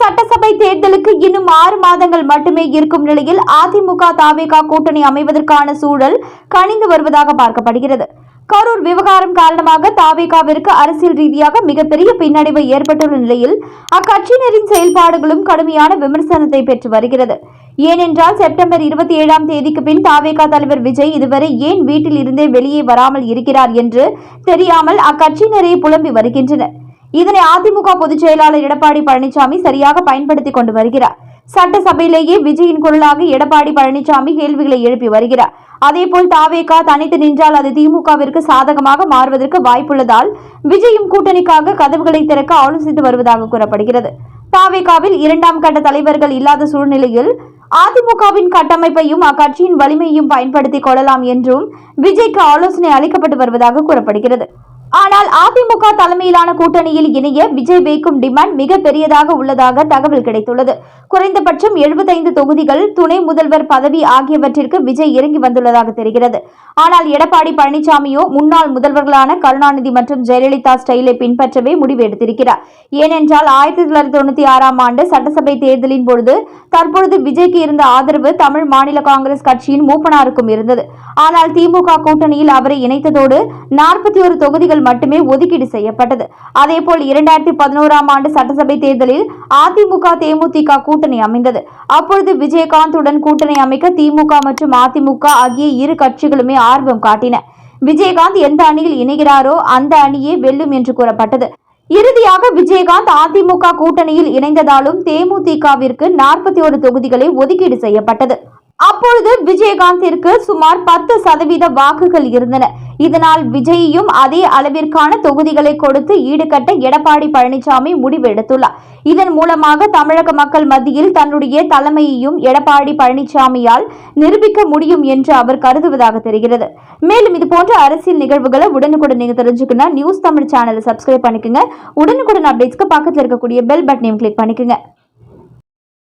சட்டசபை தேர்தலுக்கு இன்னும் ஆறு மாதங்கள் மட்டுமே இருக்கும் நிலையில் அதிமுக தாவேகா கூட்டணி அமைவதற்கான சூழல் கணிந்து வருவதாக பார்க்கப்படுகிறது. கரூர் விவகாரம் காரணமாக தாவேகாவிற்கு அரசியல் ரீதியாக மிகப்பெரிய பின்னடைவு ஏற்பட்டுள்ள நிலையில் அக்கட்சியினரின் செயல்பாடுகளும் கடுமையான விமர்சனத்தை பெற்று வருகிறது. ஏனென்றால் செப்டம்பர் இருபத்தி ஏழாம் தேதிக்கு பின் தாவேகா தலைவர் விஜய் இதுவரை ஏன் வீட்டில் இருந்தே வெளியே வராமல் இருக்கிறார் என்று தெரியாமல் அக்கட்சியினரே புலம்பி வருகின்றனர். இதனை அதிமுக பொதுச் செயலாளர் எடப்பாடி பழனிசாமி சரியாக பயன்படுத்தி கொண்டு வருகிறார். சட்டசபையிலேயே விஜயின் குரலாக எடப்பாடி பழனிசாமி கேள்விகளை எழுப்பி வருகிறார். அதேபோல் தாவேகா தனித்து நின்றால் அது திமுகவிற்கு சாதகமாக மாறுவதற்கு வாய்ப்புள்ளதால் விஜயும் கூட்டணிக்காக கதவுகளை திறக்க ஆலோசித்து வருவதாக கூறப்படுகிறது. தாவேகாவில் இரண்டாம் கட்ட தலைவர்கள் இல்லாத சூழ்நிலையில் அதிமுகவின் கட்டமைப்பையும் அக்கட்சியின் வலிமையையும் பயன்படுத்திக் கொள்ளலாம் என்றும் விஜய்க்கு ஆலோசனை அளிக்கப்பட்டு வருவதாக கூறப்படுகிறது. ஆனால் அதிமுக தலைமையிலான கூட்டணியில் இணைய விஜய் வைக்கும் டிமாண்ட் மிக பெரியதாக உள்ளதாக தகவல் கிடைத்துள்ளது. குறைந்தபட்சம் 75 தொகுதிகள் துணை முதல்வர் பதவி ஆகியவற்றிற்கு விஜய் இறங்கி வந்துள்ளதாக தெரிகிறது. ஆனால் எடப்பாடி பழனிசாமியோ முன்னாள் முதல்வர்களான கருணாநிதி மற்றும் ஜெயலலிதா ஸ்டைலை பின்பற்றவே முடிவு எடுத்திருக்கிறார். ஏனென்றால் ஆயிரத்தி தொள்ளாயிரத்தி தொண்ணூத்தி ஆறாம் ஆண்டு சட்டசபை தேர்தலின் பொழுது தற்பொழுது விஜய்க்கு இருந்த ஆதரவு தமிழ் மாநில காங்கிரஸ் கட்சியின் மூப்பனாருக்கும் இருந்தது. ஆனால் திமுக கூட்டணியில் அவரை இணைத்ததோடு நாற்பத்தி ஒரு தொகுதிகள் இடங்கள் மட்டுமே ஒதுக்கீடு செய்யப்பட்டது. அதேபோல் இரண்டாயிரத்தி பதினோராம் ஆண்டு சட்டசபை தேர்தலில் அதிமுக தேமுதிக கூட்டணி அமைந்தது. அப்பொழுது விஜயகாந்துடன் கூட்டணி அமைக்க திமுக மற்றும் அதிமுக ஆகிய இரு கட்சிகளுமே ஆர்வம் காட்டின. விஜயகாந்த் எந்த அணியில் இணைகிறாரோ அந்த அணியே வெல்லும் என்று கூறப்பட்டது. இறுதியாக விஜயகாந்த் அதிமுக கூட்டணியில் இணைந்ததாலும் தேமுதிகவிற்கு நாற்பத்தி ஒரு தொகுதிகளை ஒதுக்கீடு செய்யப்பட்டது. அப்பொழுது விஜயகாந்திற்கு சுமார் பத்து சதவீத வாக்குகள் இருந்தன. இதனால் விஜயையும் அதே அளவிற்கான தொகுதிகளை கொடுத்து ஈடுகட்ட எடப்பாடி பழனிசாமி முடிவு எடுத்துள்ளார் இதன் மூலமாக தமிழக மக்கள் மத்தியில் தன்னுடைய தலைமையையும் எடப்பாடி பழனிசாமியால் நிரூபிக்க முடியும் என்று அவர் கருதுவதாக தெரிகிறது. மேலும் இது போன்ற அரசியல் நிகழ்வுகளை உடனுக்குடன் நீங்க தெரிஞ்சுக்கணும் நியூஸ் தமிழ் சேனலை சப்ஸ்கிரைப் பண்ணிக்கோங்க. உடனுக்குடன் அப்டேட்ஸ்க்கு பக்கத்தில் இருக்கக்கூடிய பெல் பட்டனையும் கிளிக் பண்ணிக்கோங்க.